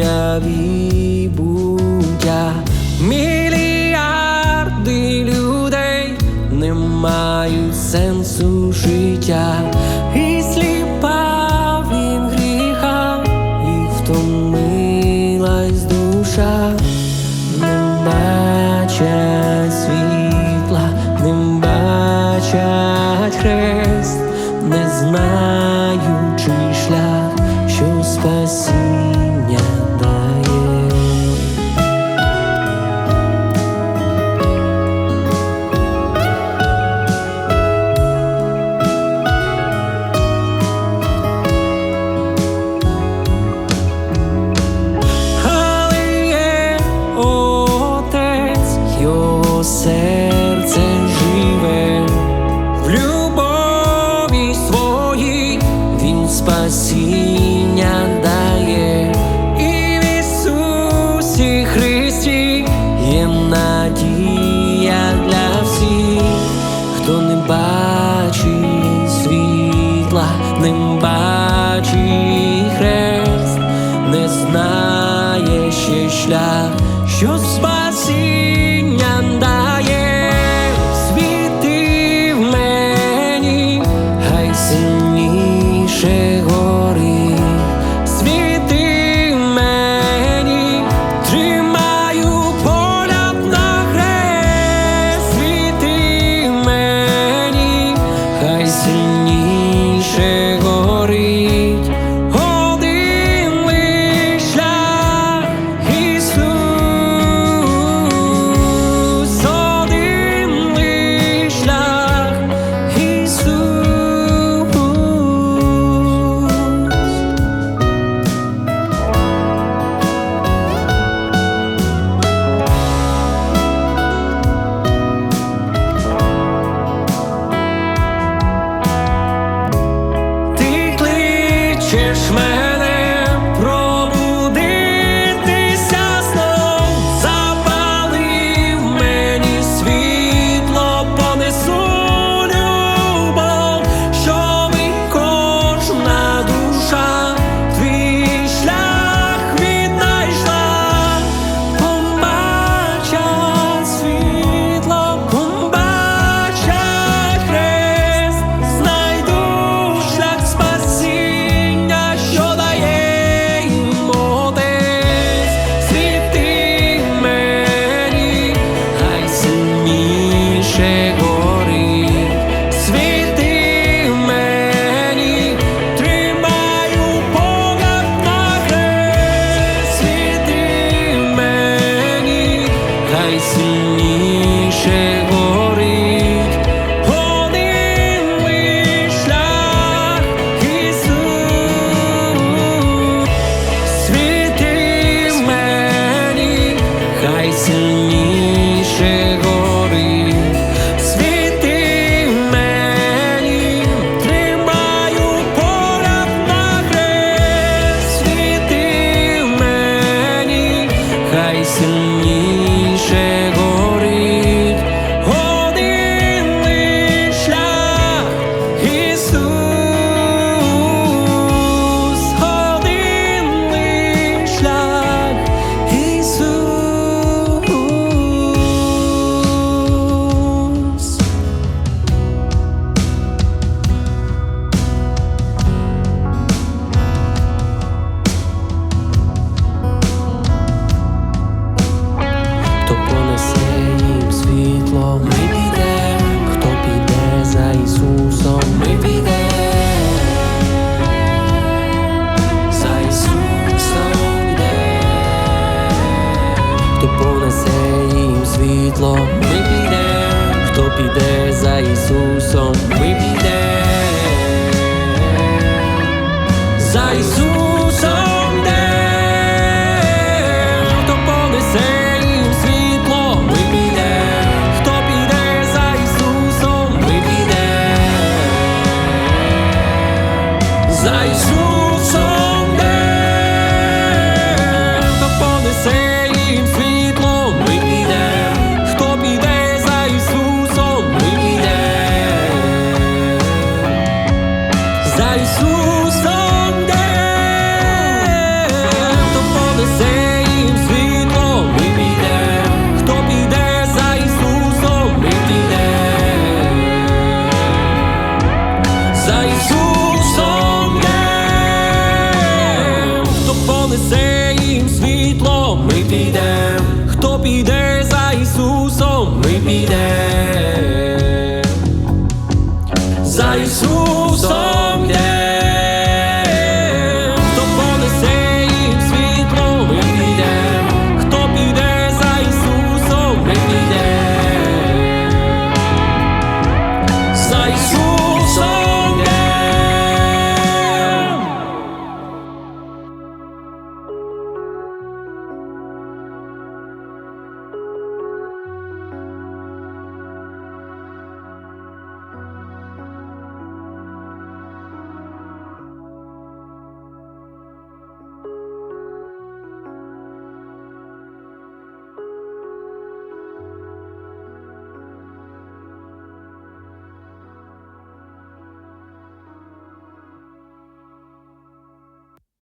моя бібуя. Мільярди людей не мають сенсу життя. І сліпа він гріха, і втомилась душа, не бачать світла, не бачать хрест, не знає. despacito. світло, ми підемо, хто піде за Ісусом. Ісусом є.